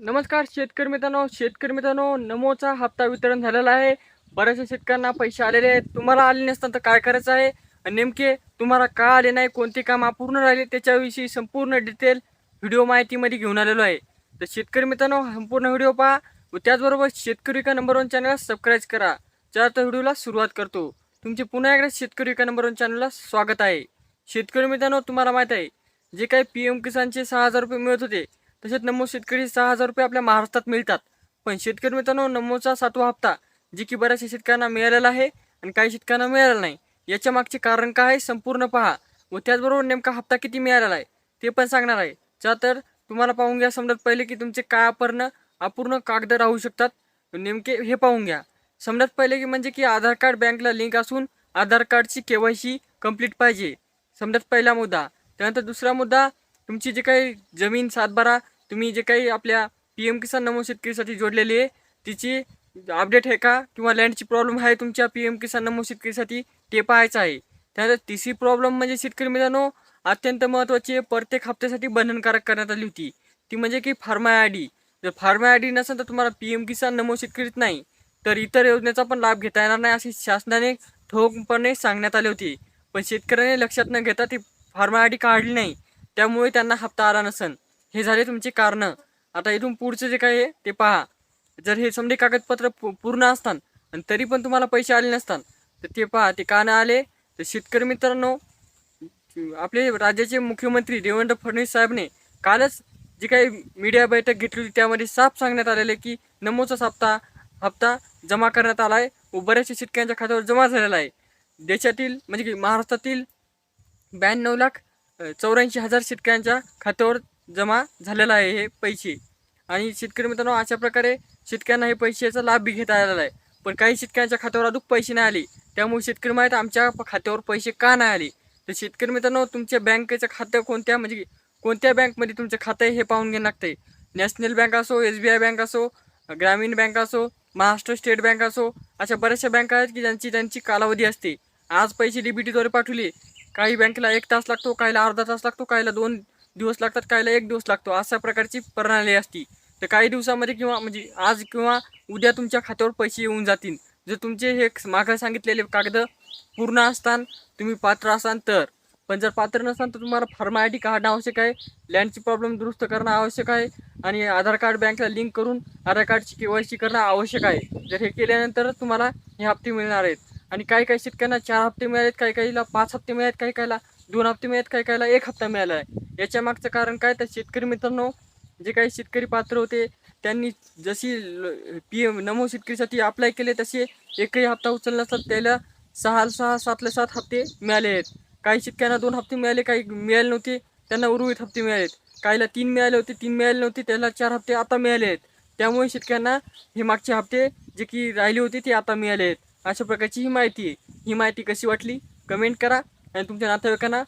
नमस्कार शेतकरी मित्रांनो शेतकरी मित्रांनो नमोचा हप्ता वितरण झालेला आहे. बऱ्याचशा शेतकऱ्यांना पैसे आलेले आहेत. तुम्हाला आले नसतात तर काय करायचं आहे? आणि नेमके तुम्हाला का आले नाही? कोणते काम अपूर्ण राहिले? त्याच्याविषयी संपूर्ण डिटेल व्हिडिओ माहितीमध्ये घेऊन आलेलो आहे. तर शेतकरी मित्रांनो संपूर्ण व्हिडिओ पहा व त्याचबरोबर शेतकरी का नंबर वन चॅनलला सबस्क्राईब करा. चला तर व्हिडिओला सुरुवात करतो. तुमचे पुन्हा एकदा शेतकरी का नंबर वन चॅनलला स्वागत आहे. शेतकरी मित्रांनो तुम्हाला माहीत आहे जे काही पी एम किसानचे सहा हजार रुपये मिळत होते तसेच नमो शेतकरी सहा हजार रुपये आपल्या महाराष्ट्रात मिळतात. पण शेतकरी मित्रांनो नमोचा सातवा हप्ता जे की बऱ्याचशा शेतकऱ्यांना मिळालेला आहे आणि काही शेतकऱ्यांना मिळालेला नाही. याच्या मागचे कारण काय आहे संपूर्ण पहा. व त्याचबरोबर नेमका हप्ता किती मिळालेला आहे ते पण सांगणार आहे. चा तर तुम्हाला पाहून घ्या समजत पहिले की तुमचे काय अपूर्ण अपूर्ण कागद राहू शकतात. नेमके हे पाहून घ्या. समजत पहिले की म्हणजे की आधार कार्ड बँकला लिंक असून आधार कार्डची के वाय सी कंप्लीट पाहिजे. समजत पहिला मुद्दा. त्यानंतर दुसरा मुद्दा तुमची जे काही जमीन सातबारा तुम्ही जे काही आपल्या पी एम किसान नमो शेतकरीसाठी जोडलेली आहे तिची अपडेट आहे का? किंवा लँडची प्रॉब्लेम आहे तुमच्या पी एम किसान नमो शेतकरीसाठी? ते पाहायचं आहे. त्यानंतर तिसरी प्रॉब्लेम म्हणजे शेतकरी मित्रांनो अत्यंत महत्त्वाची आहे, प्रत्येक हप्त्यासाठी बंधनकारक करण्यात आली होती. ती म्हणजे की फार्मा आय डी. जर फार्मा आय डी नसेल तर तुम्हाला पी एम किसान नमो शेतकरीत नाही. तर इतर योजनेचा पण लाभ घेता येणार नाही असे शासनाने ठोकपणे सांगण्यात आले होते. पण शेतकऱ्याने लक्षात न घेता ती फार्मा आय डी काढली नाही. त्यामुळे त्यांना हप्ता आला नसन. हे झाले तुमचे कारणं. आता इथून पुढचं जे काय आहे ते पहा. जर हे समजे कागदपत्र पूर्ण असतात आणि तरी पण तुम्हाला पैसे आले नसतात तर ते पहा ते का नाही आले? तर शेतकरी मित्रांनो आपले राज्याचे मुख्यमंत्री देवेंद्र फडणवीस साहेबने कालच जी काही मीडिया बैठक घेतली होती त्यामध्ये साफ सांगण्यात आलेलं आहे की नमोचा हप्ता हप्ता जमा करण्यात आला आहे व बऱ्याचशा शेतकऱ्यांच्या खात्यावर जमा झालेला आहे. देशातील म्हणजे की महाराष्ट्रातील ब्याण्णव लाख चौऱ्याऐंशी हजार शेतकऱ्यांच्या खात्यावर जमा झालेला आहे हे पैसे. आणि शेतकरी मित्रांनो अशा प्रकारे शेतकऱ्यांना हे पैशाचा लाभ बी घेता आलेला आहे. पण काही शेतकऱ्यांच्या खात्यावर अजून पैसे नाही आले. त्यामुळे शेतकरी माहीत आमच्या खात्यावर पैसे का नाही आले? तर शेतकरी मित्रांनो तुमच्या बँकेचं खातं कोणत्या म्हणजे कोणत्या बँकमध्ये तुमचं खातं आहे हे पाहून घ्यावं लागतंय नॅशनल बँक असो एस बी आय बँक असो ग्रामीण बँक असो महाराष्ट्र स्टेट बँक असो अशा बऱ्याचशा बँका आहेत की ज्यांची त्यांची कालावधी असते. आज पैसे डीबीटीद्वारे पाठवले काही बँकेला एक तास लागतो काहीला अर्धा तास लागतो काहीला दोन दिवस लागतात काहीला एक दिवस लागतो. अशा प्रकारची प्रणाली असती. तर काही दिवसामध्ये किंवा म्हणजे आज किंवा उद्या तुमच्या खात्यावर पैसे येऊन जातील. जर तुमचे हे मागं सांगितलेले कागद पूर्ण असतान तुम्ही पात्र असाल तर. पण जर पात्र नसाल तर तुम्हाला फार्मा आय डी काढणं आवश्यक आहे लँडची प्रॉब्लेम दुरुस्त करणं आवश्यक आहे आणि आधार कार्ड बँकला लिंक करून आधार कार्डची के वाय सी करणं आवश्यक आहे. जर हे केल्यानंतरच तुम्हाला हे हप्ते मिळणार आहेत. आणि काही काही शेतकऱ्यांना चार हप्ते मिळालेत काही काहीला पाच हप्ते मिळालेत काही काहीला दोन हप्ते मिळालेत काही काहीला एक हप्ता मिळाला आहे याच्या मागचं कारण काय? तर शेतकरी मित्रांनो जे काही शेतकरी पात्र होते त्यांनी जशी पी एम नमो शेतकरीसाठी अप्लाय केले तसे एकही हप्ता उचलला नसतात त्याला सहा सहा सातले सात हप्ते मिळाले आहेत. काही शेतकऱ्यांना दोन हप्ते मिळाले काही मिळाले नव्हते त्यांना उर्वरित हप्ते मिळालेत काहीला तीन मिळाले होते तीन मिळाले नव्हते त्याला चार हप्ते आता मिळाले आहेत. त्यामुळे शेतकऱ्यांना हे मागचे हप्ते जे की राहिले होते ते आता मिळाले आहेत. अशा प्रकारची ही माहिती आहे. ही माहिती कशी वाटली? कमेंट करा आणि तुमच्या नातेवाईकांना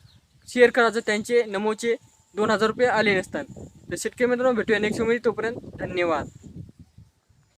शेअर करा जर त्यांचे नमोचे दोन हजार रुपये आले नसतात. तर शेतकरी मित्रांनो भेटूया नेक्स्टमध्ये. तोपर्यंत धन्यवाद.